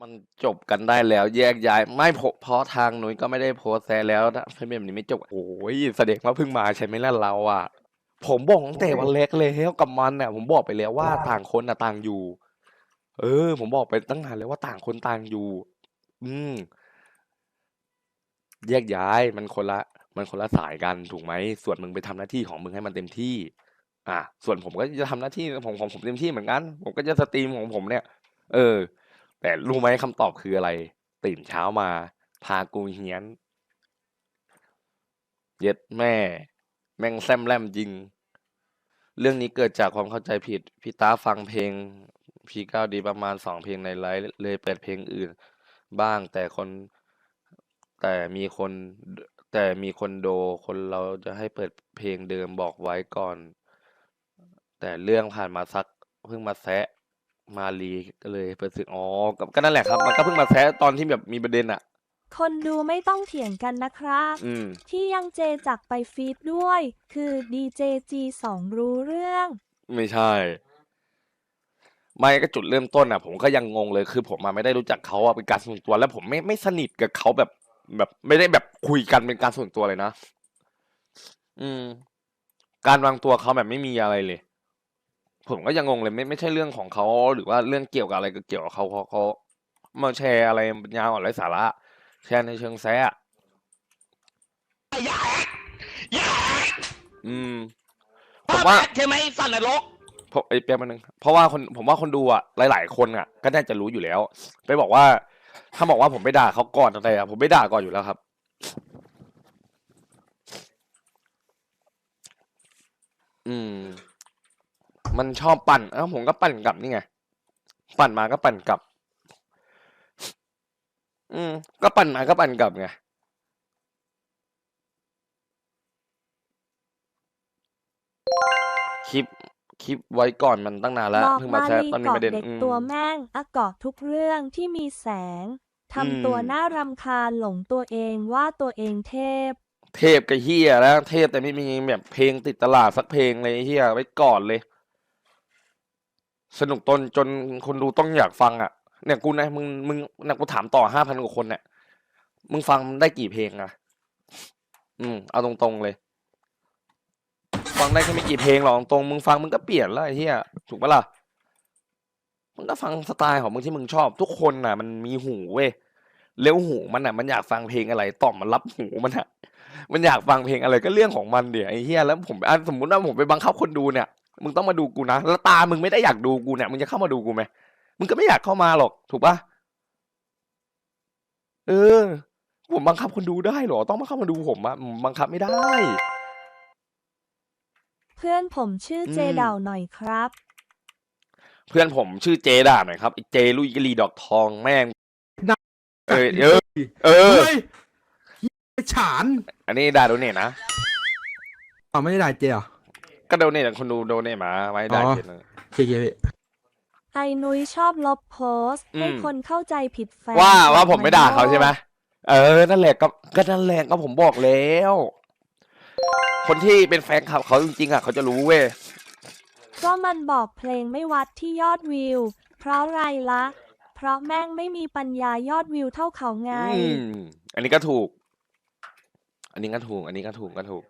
มันจบกันได้แล้ว แยกย้าย ไม่เพราะเพราะทางนุ้ยก็ไม่ได้โพสต์แซะแล้วถ้าเป็นแบบนี้ไม่จบ โอ้ยแสดงว่าเพิ่งมาใช่ไหมล่ะเราอะ ผมบอกตั้งแต่วันแรกแล้วกับมันน่ะผมบอกไปแล้วว่าต่างคนน่ะต่างอยู่ เออ ผมบอกไปตั้งนานแล้วว่าต่างคนต่างอยู่ อืม แยกย้ายมันคนละ มันคนละสายกันถูกไหมส่วนมึงไปทำหน้าที่ของมึงให้มันเต็มที่ อะส่วนผมก็จะทำหน้าที่ของของผมเต็มที่เหมือนกัน ผมก็จะสตรีมของผมเนี่ย เออ แต่รู้ไหมคำตอบคืออะไร ตื่นเช้ามา พากูเฮียน เย็ดแม่ แม่งแซมแลมจริง เรื่องนี้เกิดจากความเข้าใจผิด พี่ตาฟังเพลงพีเก้าดีประมาณสองเพลงในไลฟ์เลยเปิดเพลงอื่น บ้างแต่คน แต่มีคน แต่มีคนโดคนเราจะให้เปิดเพลงเดิมบอกไว้ก่อน แต่เรื่องผ่านมาสักเพิ่งมาแซะ มาลีก็เลยเปิดศึกอ๋อก็ก็นั่นแหละครับ มันก็เพิ่งมาแซะตอนที่แบบมีประเด็นอะคนดูไม่ต้องเถียงกันนะครับ อืม ที่ยังเจจากไปฟีดด้วย คือดีเจจีสองรู้เรื่อง ไม่ใช่ ไม่ก็จุดเริ่มต้นอะ ผมก็ยังงงเลยคือ ผมมาไม่ได้รู้จักเขาอะเป็นการส่วนตัว แล้วผมไม่ไม่สนิทกับเขาแบบ แบบ ไม่ได้แบบคุยกันเป็นการส่วนตัวเลยนะ อืม การวางตัวเขาแบบไม่มีอะไรเลย ผมก็ยังงงเลยไม่ไม่ใช่เรื่องของเขาหรือว่าเรื่องเกี่ยวกับอะไรก็เกี่ยวกับเขาเขาเขามาแชร์อะไรปัญญาอ่อนไร้สาระ แชร์ในเชิงแซะอะอืม ผมว่า ใช่ไหมสันนรกเพราะไอ้ยเปียกมาหนึ่งเพราะว่าคนผมว่าคนดูอะหลาย ๆ คนอะ ก็น่าจะรู้อยู่แล้ว ไปบอกว่า ถ้าบอกว่าผมไปด่าเขาก่อนอะไรอะผมไม่ด่าก่อนอยู่แล้วครับ อืม มันชอบปั่นเอ้าผมก็ปั่นกลับนี่ไง ปั่นมาก็ปั่นกลับ อืม ก็ปั่นมาก็ปั่นกลับไงคลิปคลิปไว้ก่อนมันตั้งนานแล้วบอกเพิ่งมามาแชร์ลีตอนมีเกาะประเด็นเด็กอืมตัวแม่งอะเกาะทุกเรื่องที่มีแสงอืทำตัวมน่ารำคาญหลงตัวเองว่าตัวเองเทพ เทพกับเฮียแล้ว เทพแต่ไม่มีแบบเพลงติดตลาดสักเพลงเลยเฮียไว้ก่อนเลย สนุกตนจนคนดูต้องอยากฟังอะเนี่ยกูนะมึงมึงนะกูถามต่อห้าพันกว่าคนเนี่ยมึงฟังได้กี่เพลงอะ อืม เอาตรงๆเลย ฟังได้แค่ไม่กี่เพลงหรอกตรงมึงฟังมึงก็เปลี่ยนแล้วไอ้เฮียถูกปะล่ะมึงก็ฟังสไตล์ของมึงที่มึงชอบ ทุกคนน่ะ มันมีหูเว้ยแล้วหูมันน่ะ มันอยากฟังเพลงอะไรต่อมมันรับหูมันอะ มันอยากฟังเพลงอะไรก็เรื่องของมันเดี๋ยวไอ้เฮียแล้วผมอะสมมุติว่าผมไปบังคับคนดูเนี่ย มึงต้องมาดูกูนะแล้วตามึงไม่ได้อยากดูกูเนี่ยมึงจะเข้ามาดูกูไหมมึงก็ไม่อยากเข้ามาหรอก ถูกปะเออ ผมบังคับคนดูได้เหรอ ต้องมาเข้ามาดูผมอะผมบังคับไม่ได้ เพื่อนผมชื่อเจอืมเด่าหน่อยครับ เพื่อนผมชื่อเจด่าหน่อยครับไอ้เจลุยกะลีดอกทองแม่งน่าเออเออเออเฮ้ยเหี้ยฉาน อันนี้ด่าโดเนทนะอ๋อไม่ได้ด่าเจเหรอ ก็โดเนทคนดูโดเนทมาไม่ได้อ๋อเจนเลยเจเจพี่ไอ้นุ้ยชอบลบโพสต์อืม ให้คนเข้าใจผิดแฟนว่าคลับว่าผมไม่ด่าเขาโลกใช่ไหมเออ นั่นแหละก็ก็นั่นแหละก็ผมบอกแล้ว คนที่เป็นแฟนคลับเขาจริงๆอะเขาจะรู้เว้ยก็มันบอกเพลงไม่วัดที่ยอดวิว เพราะไรละ เพราะแม่งไม่มีปัญญายอดวิวเท่าเขาไง อืมอันนี้ก็ถูก อันนี้ก็ถูก อันนี้ก็ถูกก็ถูก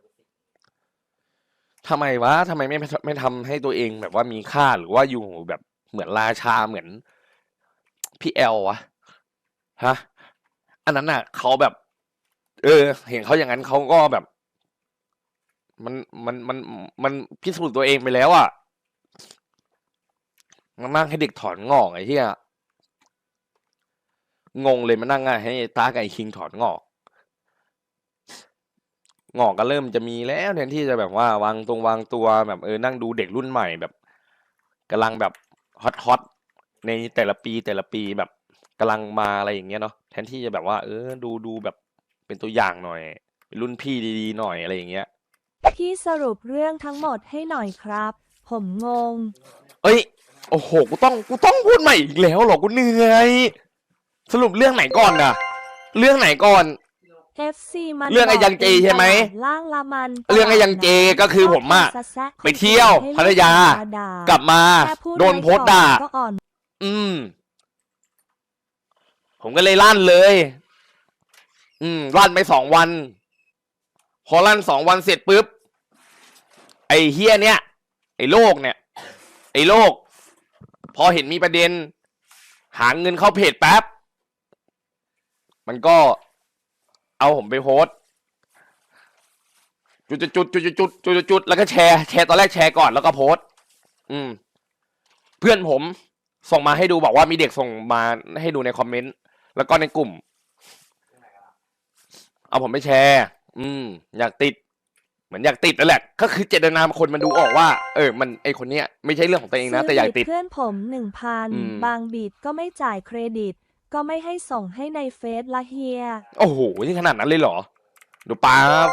ทำไมวะทำไมไม่ไม่ทำให้ตัวเองแบบว่ามีค่าหรือว่าอยู่แบบเหมือนราชาเหมือนพี่แอลวะฮะอันนั้นน่ะเขาแบบ เออ เห็นเขาอย่างนั้นเขาก็แบบ มันมันมันมันพิสูจน์ตัวเองไปแล้วอะมันนั่งให้เด็กถอนงอกไอ้เหี้ยงงเลยมานั่งไงให้ตากไอ้คิงถอนงอก งอกก็เริ่มจะมีแล้วแทนที่จะแบบว่าวางตรงวางตัวแบบเออนั่งดูเด็กรุ่นใหม่แบบกำลังแบบฮอตฮอตในแต่ละปีแต่ละปีแบบกำลังมาอะไรอย่างเงี้ยเนาะแทนที่จะแบบว่า เออดูดูแบบเป็นตัวอย่างหน่อยเป็นรุ่นพี่ดีๆหน่อยอะไรอย่างเงี้ยพี่สรุปเรื่องทั้งหมดให้หน่อยครับ ผมงง เอ้ยโอ้โหกูต้องกูต้องพูดใหม่อีกแล้วเหรอกูเหนื่อยสรุปเรื่องไหนก่อนน่ะเรื่องไหนก่อน FC มันเรื่องไอ้ยังเจใช่ไหมบอกเป็นตลาดล่างละมันเรื่องไอ้ยังเจก็คือผมอะชบแซะๆไปเที่ยวให้พัทยาลูด่ากลับมาแค่พูโดนโพสต์ด่าไว้ก่อนก็อ่อนอืม ผมก็เลยลั่นเลย อืมลั่นไปสองวัน พอลั่นสองวันเสร็จปุ๊บ ไอ้เฮียเนี่ย ไอ้โลกเนี่ย ไอ้โลก พอเห็นมีประเด็น หาเงินเข้าเพจแป๊บ มันก็ เอาผมไปโพสจุดจุดจุดจุดจุดจุดจุแล้วก็แชร์แชร์ตอนแรกแชร์ก่อนแล้วก็โพสอืม เพื่อนผมส่งมาให้ดูบอกว่ามีเด็กส่งมาให้ดูในคอมเมนต์แล้วก็ในกลุ่ม เอาผมไปแชร์ อืม อยากติด เหมือนอยากติดนั่นแหละ ก็คือเจตนาคนมันดูออกว่า เออ มันไอคนเนี้ยไม่ใช่เรื่องของตัวเองนะ แต่อยากติด เพื่อนผมหนึ่งพันบางบีดก็ไม่จ่ายเครดิต ก็ไม่ให้ส่งให้ในเฟซละเฮีย โอ้โหนี่ขนาดนั้นเลยเหรอ ดูป๊าบ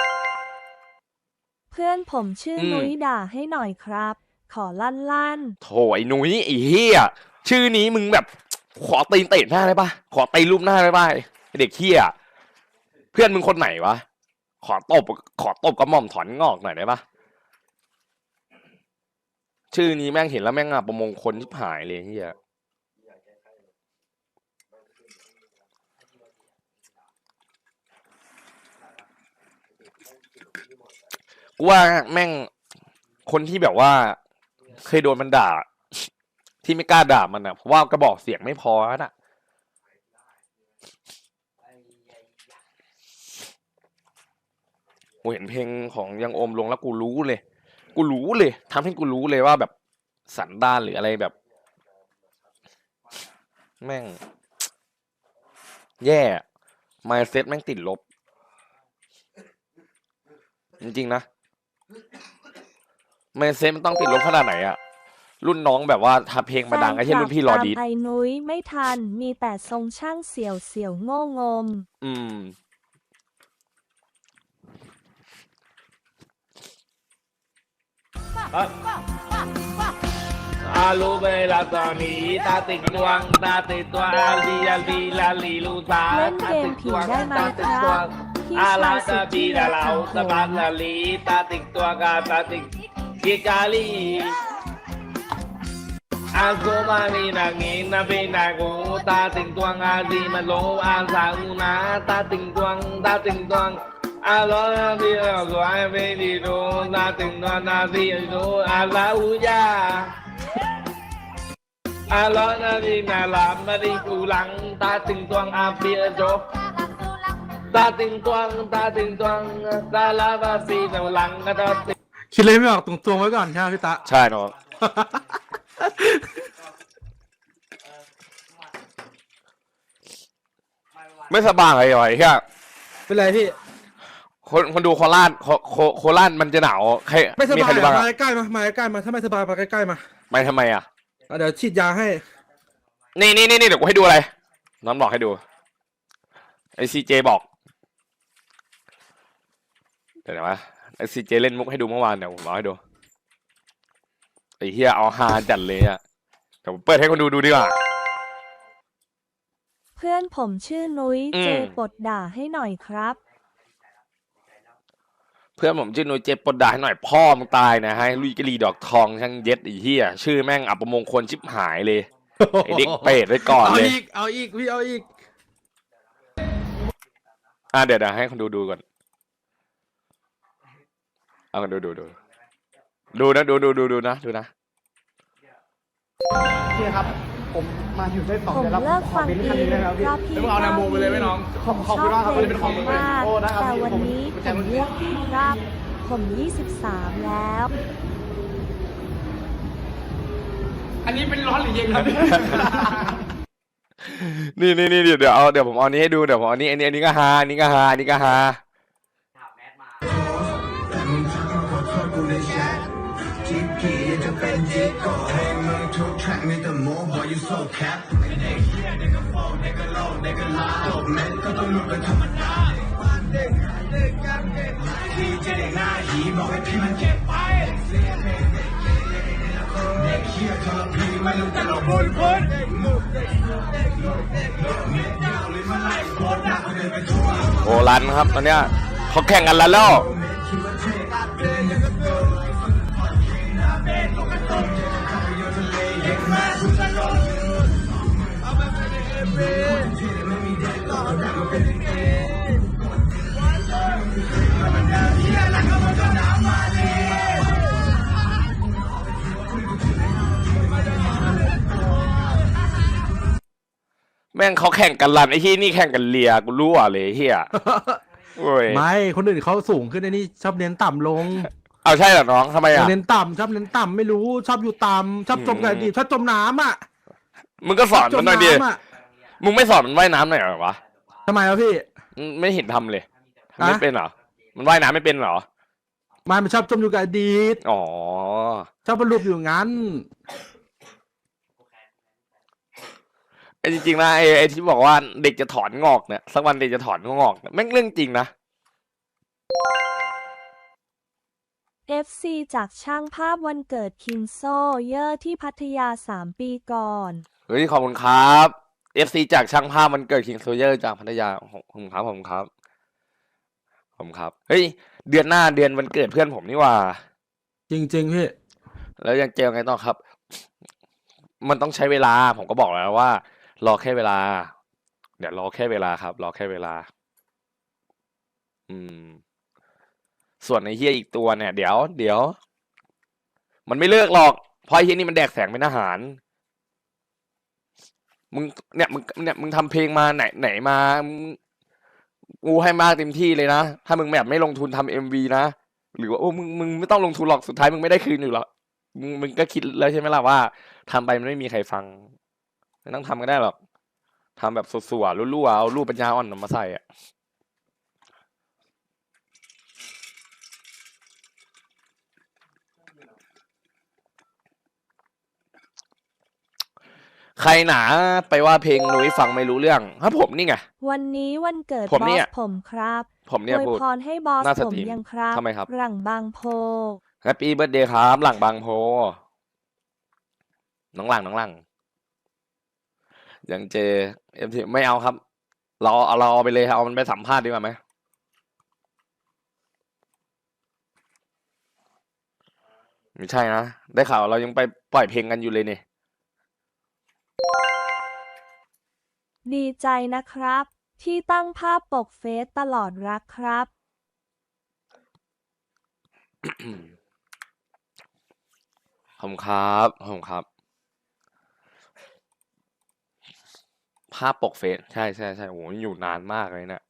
เพื่อนผมชื่ออม นุ้ยด่าให้หน่อยครับ ขอลั่นลั่นโถไอ้หนุยไอ้เฮียชื่อนี้มึงแบบ ขอตีนเตะหน้าได้ปะขอตีรูปหน้าได้ปะไอ้เด็กเฮียเพื่อนมึงคนไหนวะ ขอตบ ขอตบกระหม่อมถอนงอกหน่อยได้ปะชื่อนี้แม่งเห็นแล้วแม่งอะประมงคลชิบหายเลยเฮีย กูว่าแม่งคนที่แบบว่า เคยโดนมันด่า ที่ไม่กล้าด่ามันอะเพราะว่ากระบอกเสียงไม่พอน่ะ กูเห็นเพลงของยังอมลงแล้วกูรู้เลย กูรู้เลยทำให้กูรู้เลยว่าแบบสันดานหรืออะไรแบบ แม่ง แย่ไมเซ็ตแม่งติดลบ จริงๆนะ มายเซ็ตมันต้องติดลบขนาดไหนอะรุ่นน้องแบบว่าถ้าเพลงๆมาดังไอ้เช่นรุ่นพี่รอดีแฟคลับตามไอ้นุ้ยไม่ทัน มีแต่ทรงช่างเสี่ยวเสี่ยวโง่งม อืม อาลูเบลาตอนนี้ตาติดดวงตาติดตัวอาลีอาลีลาลีลูตาเล่นเกมผีได้ไหมครับอาลาชายสุตาบีดาเราของผตาบามลาลีตาติดตัวกาตาติดกิกาลีอาโซมามีนางินาเบนาโกตาติงตวงอาดีมาโลอาสาอุนาตาติงตวงตาติงตวงอาลอดีอาสวยเบดีโดตาติงตวงนาดีโดอาลาอุยา อาลอนาดีนาลามมาดีกูหลัง ตาติงตวงอาเปียโจตาติงตวงตาติงตวงตาลาบาซีนหลังก็ตาติงคิดเลยไม่ออกตรงๆไว้ก่อนใช่ไหมพี่ตะ ใช่น้อง ไม่สบายเลยเหรอไอ้เหี้ยเป็นไรพี่ คนคนดูโคราชโคโคโคราชมันจะหนาวใครไม่สมีบาใครยดูอะบ้างมาอะใกล้ๆมา มาใกล้ๆมา ถ้าไม่สบายมาใกล้ๆมาไปทำไมอะ อะเดี๋ยวฉีดยาให้นี่นี่นี่นี่เดี๋ยวกูให้ดูอะไร น้องบอกให้ดูไอซีเจบอก เดี๋ยวนะไอซีเจเล่นมุกให้ดูเมื่อวานเดี๋ยวผมรอให้ดูไอเฮียเอาฮาจัดเลยอะเดี๋ยวผมเปิดให้คนดูดูดีกว่า เพื่อนผมชื่อนุ้ยอืม เจปลดด่าให้หน่อยครับ เพื่อนผมชื่อนุ้ยเจ็บปวดด่าให้หน่อยพ่อมึงตายนะฮะลุยกะลีดอกทองช่างเย็ดไอีเหี้ยชื่อแม่งอับประมงคลชิบหายเลยไอเด็กเป็ดไว้ก่อนเอาเลยอีก เอาอีก พี่เอาอีก อะเดี๋ยวเดี๋ยวให้คนดูดูก่อนเอากันดูดูดูดูนะดูดูดูดูนะดูนะโอเคครับ ผมมาอยู่ได้สองผมเดือนแล้วเลิกขอฟังเป็นอีคันกนี้ได้แล้วพี่เพราะพี่แล้วมึงเอาแนวโมไปเลยไหมน้องผมขอบคุณมากครับชมันเป็นของพลมึงเลยมากโอ้นะครับแต่พี่วันผมนี้ผมผจะมเลือกพี่ครับ ผม 23 แล้ว อันนี้เป็นร้อนหรือเย็นครับพี่นี่นี่นี่เดี๋ยวเดี๋ยวเอาเดี๋ยวผมเอาอันนี้ให้ดูเดี๋ยวผมเอาอันนี้อันนี้อันนี้ก็ฮาอันนี้ก็ฮาอันนี้ก็ฮา จิกกี้จะเป็นจิกโก้ให้มึงทุกแทร็กมีแต่โม้บอยยูโซแคปไม่ได้เฮียเด็กก็โฟเด็กก็โลเด็กก็ลาจบแม่นก็ต้องหลุดเป็นธรรมดาเด็กเด็กแกันเด็กดีเจเด็กหน้าหีบอกให้พี่มันเก็บไปเด็กเด็กเด็กเฮียทรพีไม่รู้แต่เราบนคนเด็กลูกเด็กลูกเด็กลูกเด็กลูกเด็กดาวเลยมาไล่โคตรหนักเดินไปทั่วโอ้รันครับตอนเนี้ยเขาแข่งกันแล้วแล้ว แม่งเขาแข่งกันรันไอ้ที่นี่แข่งกันเลียกูรู้อะเลยไอ้เฮียโอ้ย ไม่ คนอื่นเขาสูงขึ้นไอ้นี่ชอบเน้นต่ำลง เอาใช่เหรอน้องทำไมอะ เน้นต่ำชอบเน้นต่ำไม่รู้ชอบอยู่ต่ำชอบจมกับอดีตชอบจมน้ำอะมึงก็สอนจมันมหน่อยดิ น้ำอะมึงไม่สอนมันว่ายน้ำหน่อยเหรอวะทำไมวะพี่อืมไม่เห็นทำเลยทำไม่อะเป็นเหรอ มันว่ายน้ำไม่เป็นเหรอ มันมันชอบจมอยู่กับอดีตอ๋อ ชอบบรรลุอยู่งั้น ไอ้จริงๆนะไอ้ไอ้ที่บอกว่าเด็กจะถอนงอกเนี่ยสักวันเด็กจะถอนงอกเนี่ยแม่งเรื่องจริงนะ FC จากช่างภาพวันเกิดคินโซเยอร์ที่พัทยา 3 ปีก่อน เฮ้ยขอบคุณครับ FC จากช่างภาพมันเกิดคิงโซเยอร์จากพัทยาขอบคุณครับขอบคุณครับขอบคุณครับ เฮ้ย เดือนหน้าเดือนวันเกิดเพื่อนผมนี่หว่า จริง ๆ พี่ แล้วยังเจอไงต่อครับ มันต้องใช้เวลา ผมก็บอกแล้วว่า รอแค่เวลา เดี๋ยวรอแค่เวลาครับ รอแค่เวลา อืม ส่วนไอ้เฮียอีกตัวเนี่ย เดี๋ยวเดี๋ยว มันไม่เลิกหรอกเพราะไอ้เฮียนี่มันแดกแสงเป็นอาหาร มึงเนี่ยมึงเนี่ยมึงทำเพลงมาไหนไหนมางกูให้มากเต็มที่เลยนะ ถ้ามึงแบบไม่ลงทุนทำเอ็มวีนะ หรือว่าโอ้มึงมึงไม่ต้องลงทุนหรอกสุดท้ายมึงไม่ได้คืนอยู่หรอกมึงมึงก็คิดแล้วใช่ไหมล่ะว่าทำไปมันไม่มีใครฟังไม่ต้องทำก็ได้หรอกทำแบบสวๆรั่วๆเอารูปปัญญาอ่อนมาใส่อะ ใครหนาไปว่าเพลงนุ้ยฟังไม่รู้เรื่องถ้าผมนี่ไง วันนี้วันเกิดผมบอเนี่สยผมครับผมเนี่ยอวยพูด พรให้บอสหน้าสผมตรีมยังครับทำไมครับ หลังบางโพ แฮปปี้เบิร์ดเดย์ครับ หลังบางโพ น้องหลังน้องหลัง ยังเจเอ็มทีไม่เอาครับ เราเอาเราเอาไปเลยครับเอามันไปสัมภาษณ์ดีกว่าไหมไม่ใช่นะ ได้ข่าวเรายังไปปล่อยเพลงกันอยู่เลยนี่ ดีใจนะครับ ที่ตั้งภาพปกเฟซตลอดรักครับขอบคุณครับขอบคุณครับ ภาพปกเฟซใช่ใช่ใช่โอ้โหอยู่นานมากเลยเนะี่ย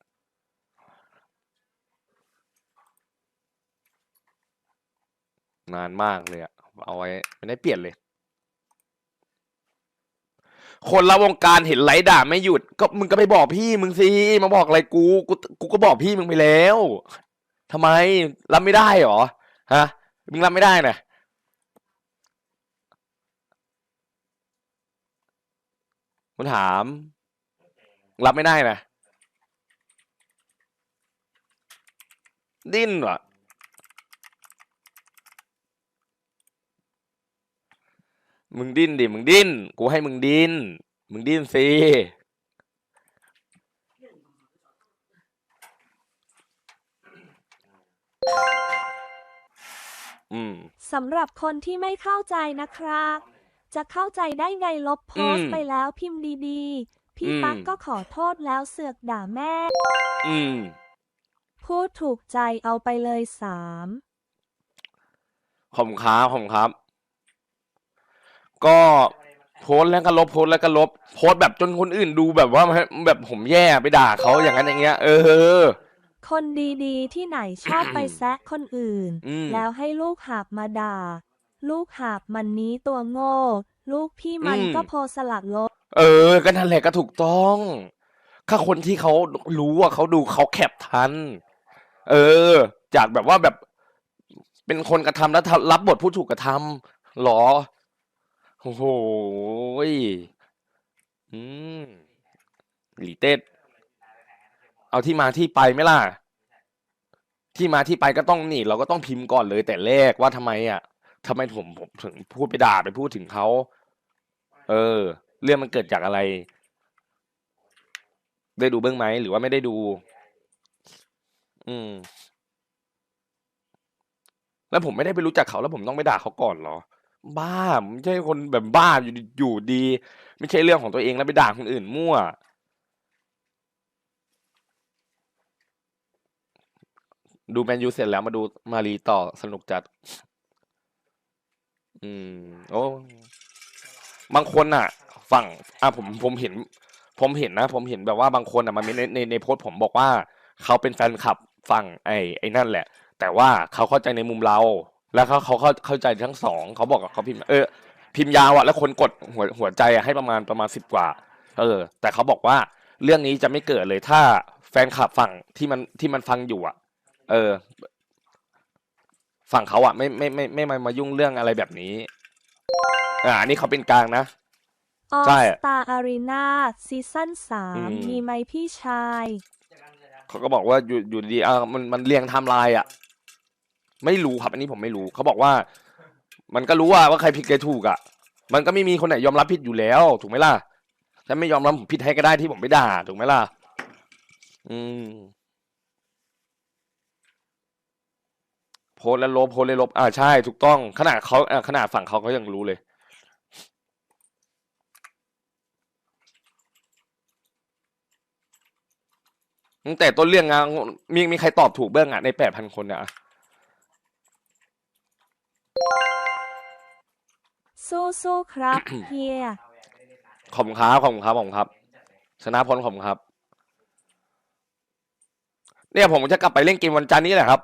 นานมากเลยอะเอาไว้ไม่ได้เปลี่ยนเลย คนละวงการเห็นไลฟ์ด่าไม่หยุด ก็มึงก็ไปบอกพี่มึงสิมาบอกอะไรกูกูกูก็บอกพี่มึงไปแล้วทำไมรับไม่ได้เหรอฮะมึงรับไม่ได้นะมึงถาม รับไม่ได้นะดิ้นเหรอ มึงดิ้นดิ มึงดิ้น กูให้มึงดิ้น มึงดิ้นสิอืม สำหรับคนที่ไม่เข้าใจนะครับ จะเข้าใจได้ไงลบโพสอืต์มไปแล้วพิมพ์ดีๆ พี่อืมตั๊กก็ขอโทษแล้วเสือกด่าแม่ อืม พูดถูกใจเอาไปเลยสาม ขอบคุณครับขอบคุณครับ ก็โพสต์แล้วก็ลบโพสต์แล้วก็ลบโพสต์แบบจนคนอื่นดูแบบว่าแบบผมแย่ไปด่าเขาอย่างนั้นอย่างเงี้ย เออ คนดีๆ ที่ไหนชอบไปแซะคนอื่น อืม แล้วให้ลูกหาบมาด่า ลูกหาบมันนี้ตัวโง่ ลูกพี่มันอืม ก็โพสต์สลัดลบ เออ ก็นั่นแหละก็ถูกต้อง ถ้าคนที่เขารู้ว่าเขาดูเขาแคปทัน เออ จากแบบว่าแบบเป็นคนกระทำแล้วทำรับบทผู้ถูกกระทำหรอ โอ้โหยอืมหลีเต้เอาที่มาที่ไปไหมล่ะ ที่มาที่ไปก็ต้องนี่ เราก็ต้องพิมพ์ก่อนเลย แต่แรกว่าทำไมอะทำไมผมผมถึงพูดไปด่าไปพูดถึงเขา เออ เรื่องมันเกิดจากอะไร ได้ดูเบื้องไหมหรือว่าไม่ได้ดู อืม แล้วผมไม่ได้ไปรู้จักเขาแล้วผมต้องไปด่าเขาก่อนเหรอ บ้าไม่ใช่คนแบบบ้าอยู่ดีอยู่ดี ไม่ใช่เรื่องของตัวเองแล้วไปด่าคนอื่นมั่ว ดูแมนยูเสร็จแล้วมาดูมารีต่อสนุกจัด อืม โอ้บางคนอะฝั่ง อะผมผมเห็น ผมเห็นนะ ผมเห็นแบบว่าบางคนอะมาในในในโพสผมบอกว่า เขาเป็นแฟนคลับฝั่งไอ้ไอ้นั่นแหละ แต่ว่าเขาเข้าใจในมุมเรา แล้วเขาเขาเข้าเข้าใจทั้งสองเขาบอกกับเขาพิมพ์เออพิมพ์ยาวอะแล้วคนกดหัวหัวใจอะให้ประมาณประมาณสิบกว่า เออ แต่เขาบอกว่าเรื่องนี้จะไม่เกิดเลยถ้าแฟนคลับฝั่งที่มันที่มันฟังอยู่อะเออ ฝั่งเขาอะไม่ไม่ไม่ไม่ไม่มายุ่งเรื่องอะไรแบบนี้ อ่าอันนี้เขาเป็นกลางนะ ออใช่สตาอารีนาซีซั่นสามอืม มีไหมพี่ชาย เขาก็บอกว่าอยู่อยู่ดีๆอ่ามันมันเรียงไทม์ไลน์อะ ไม่รู้ครับ อันนี้ผมไม่รู้เขาบอกว่า มันก็รู้ว่าว่าใครผิดใครถูกอะ มันก็ไม่มีคนไหนยอมรับผิดอยู่แล้ว ถูกไหมล่ะฉันไม่ยอมรับผมผิดให้ก็ได้ที่ผมไม่ด่า ถูกไหมล่ะ อืม โพสแล้วลบโพสแล้วลบ อ่าใช่ ถูกต้อง ขนาดเขาอ่าขนาดฝั่งเขาเขายังรู้เลยแต่ต้นเรื่องอะมีมีใครตอบถูกเบื้องอะในแปดพันคนอะสู้ สู้ๆครับ เฮีย ขอบคุณครับขอบคุณครับขอบคุณครับ ชนะพลขอบคุณครับ เนี่ยผมจะกลับไปเล่นเกมวันจันทร์นี้แหละครับ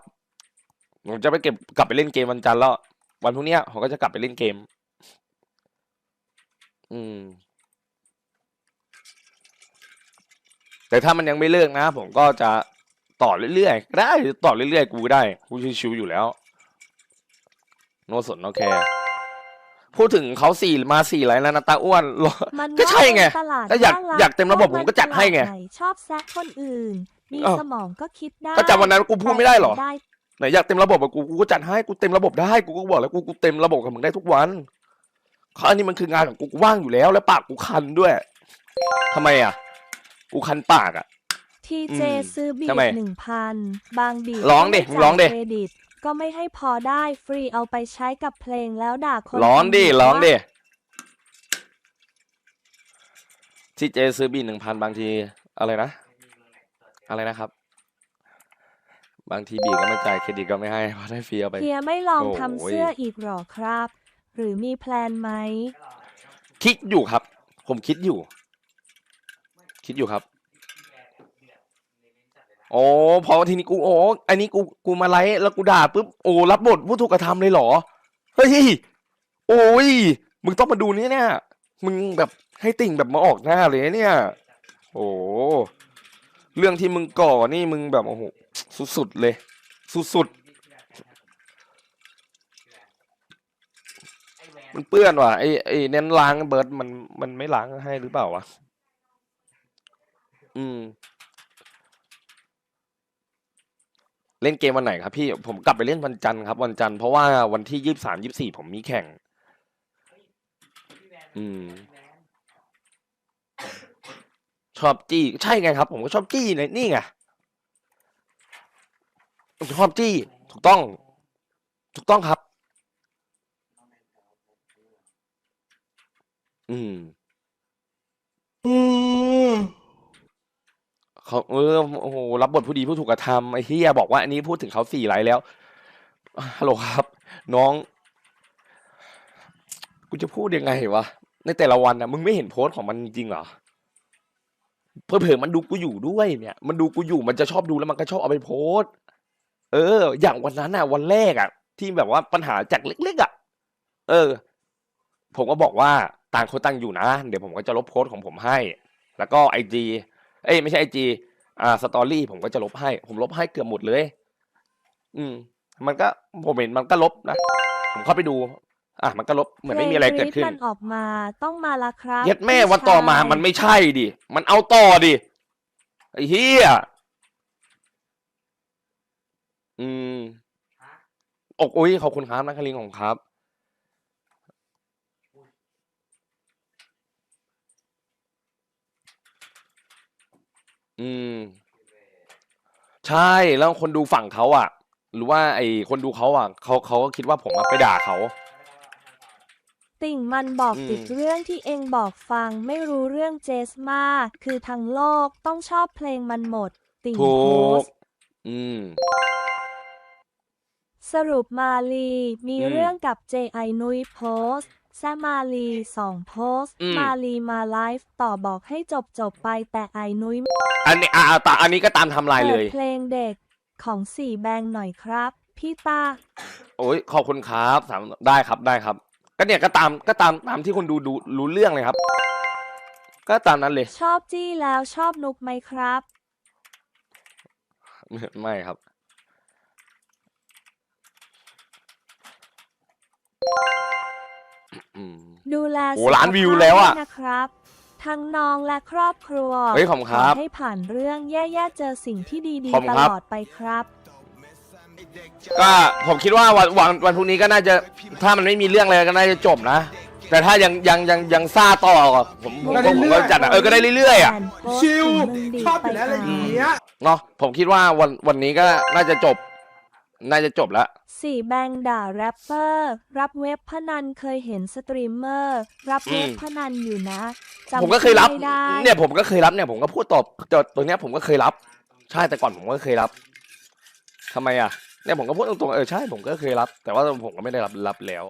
ผมจะไปเก็บกลับไปเล่นเกมวันจันทร์แล้ว วันพรุ่งนี้ผมก็จะกลับไปเล่นเกม อืม แต่ถ้ามันยังไม่เลิกนะ ผมก็จะต่อเรื่อยๆได้ต่อเรื่อยๆกูได้กูชิวๆอยู่แล้ว โนสนโอเค พูดถึงเขาสี่มาสี่ไรแล้วนะตาอ้วนมันก็ใช่ไงว่าเป็นตลาดถ้าอยากน่รัอยากเต็มระบบผมก็จัดให้ไงตลาหนชอบแซะคนอื่น มีอ้าวสมองก็คิดได้ก็จำวันนั้นกูพูดไม่ได้เหรอ ได้ไหนอยากเต็มระบบกับกูกูก็จัดให้กูเต็มระบบได้กูก็บอกแล้วกูกูเต็มระบบกับมึงได้ทุกวันเขาอันนี้มันคืองานของกูกูว่างอยู่แล้ว แล้วปากกูคันด้วยทำไมอะกูคันปากอะทีเจอืมซื้อบีทำไมหนึ่งพันบางบีร้องดิก็ไม่มึงร้องดิจ่ายเครดิต ก็ไม่ให้พอได้ฟรีเอาไปใช้กับเพลงแล้วด่าคนร้องดิทำบีทร้องดิว่าที่เจซื้อบีหนึ่งพันบางทีอะไรนะ อะไรนะครับ บางทีบีก็ไม่จ่ายเครดิตก็ไม่ให้เพราะได้ฟรีเอาไปเฮียไม่ลองโอ้ทำยเสื้ออีกหรอครับ หรือมีแพลนไหมคิดอยู่ครับ ผมคิดอยู่ คิดอยู่ครับ โอ้พอทีนี้กูโอ้อันนี้กูกูมาไลฟ์แล้วกูด่าปุ๊บโอ้รับบทผู้ถูกกระทำเลยเหรอเฮ้ยโอ้ยมึงต้องมาดูนี่เนี่ยมึงแบบให้ติ่งแบบมาออกหน้าเลยเนี่ย โอ้เรื่องที่มึงก่อนี่มึงแบบโอ้โหสุดๆเลย สุดๆมันเปื้อนว่ะไอ้ไอ้เน้นล้างเบิร์ดมันมันไม่ล้างให้หรือเปล่าวะอืม เล่นเกมวันไหนครับพี่ผมกลับไปเล่นวันจันทร์ครับ วันจันทร์เพราะว่าวันที่ยี่สามยี่สี่ผมมีแข่ง อืม ชอบจี้ ใช่ไงครับ ผมก็ชอบจี้ในนี่ไงผมชอบจี้ ถูกต้อง ถูกต้องครับ อืม อืม เขาเออโอ้โหรับบทผู้ดีผู้ถูกกระทำไอ้เฮียบอกว่าอันนี้พูดถึงเขาสี่ไลน์แล้วฮัลโหลครับ น้องกูจะพูดยังไงวะในแต่ละวันนะมึงไม่เห็นโพสต์ของมันจริงเหรอเผื่อๆมันดูกูอยู่ด้วยเนี่ย มันดูกูอยู่มันจะชอบดูแล้วมันก็ชอบเอาไปโพสต์เออ อย่างวันนั้นอะ วันแรกอะ ที่แบบว่าปัญหาจากเล็กๆอะ เออ ผมก็บอกว่าต่างคนต่างอยู่นะ เดี๋ยวผมก็จะลบโพสต์ของผมให้ แล้วก็ไอจี เอ้ยไม่ใช่ไอจีอ่าสตอรี่ผมก็จะลบให้ ผมลบให้เกือบหมดเลย อืม มันก็ผมเห็นมันก็ลบนะ ผมเข้าไปดู อะมันก็ลบเหมือนไม่มีอะไรเกิดขึ้น พลงกรี๊มันออกมาต้องมาละครับเย็ดแม่พี่วันต่อมาชยมันไม่ใช่ดิ มันเอาต่อดิไอ้เฮียอืมอกอุ้ยขอบคุณครับนักคลิงของครับ อืม ใช่ แล้วคนดูฝั่งเขาอะหรือว่าไอ้คนดูเขาอะเขาเขาก็คิดว่าผมอะไปด่าเขา ติ่งมันบอกอืม ติดเรื่องที่เองบอกฟังไม่รู้เรื่องเจสมาก คือทั้งโลกต้องชอบเพลงมันหมด ติ่งถูโพกสต์อืม สรุปมาลีมีอืม เรื่องกับเจไอนุยโพสต์ แซมมาลีสองโพสต์ อืม มาลีมาไลฟ์ต่อบอกให้จบจบๆไปแต่ไอนุยอันนี้อ่าตาอันนี้ก็ตามไทำลายเลเปิดย เพลงเด็กของสี่แบงหน่อยครับ พี่ตา โอ้ยขอบคุณครับสามได้ครับได้ครับ ก็เนี่ยก็ตามก็ตามตามที่คนดูดูรู้เรื่องเลยครับ ก็ตามนั้นเลย ชอบจี้แล้วชอบนุกไหมครับ ไม่ไม่ครับ อืม ดูแลโอ้ล้านวิวแล้วอะสุขภาพด้วยนะครับ ทั้งน้องและครอบครัวเฮ้ยขอบคุณครับขอให้ผ่านเรื่องแย่ๆเจอสิ่งที่ดีขอบคุๆณตครับ ลอดไปครับ ก็ผมคิดว่าวันวันวันพรุ่งนี้ก็น่าจะถ้ามันไม่มีเรื่องอะไรก็น่าจะจบนะ แต่ถ้ายังยังยังยังซ่าต่อผมผมก็ก็ผมก็เรื่อยๆจัดอะเออก็ได้เรื่อยๆอะ แอนโพสต์ชิลถึงมึงดีชอบอยู่แล้วอะไรอย่างเงี้ย เนาะผมคิดว่าวันวันนี้ก็น่าจะจบ น่าจะจบแล้วสี่แบงด่าแรปเปอร์ รับเว็บพนันเคยเห็นสตรีมเมอร์ รับเว็บอืมพนันอยู่นะจำผมก็เคยรับ ไม่ได้เนี่ยผมก็เคยรับเนี่ย ผมก็พูดตอบจดตัวเนี้ยผมก็เคยรับ ใช่แต่ก่อนผมก็เคยรับทำไมอะเนี่ยผมก็พูดตรงๆเออใช่ผมก็เคยรับ แต่ว่าผมก็ไม่ได้รับรับแล้ว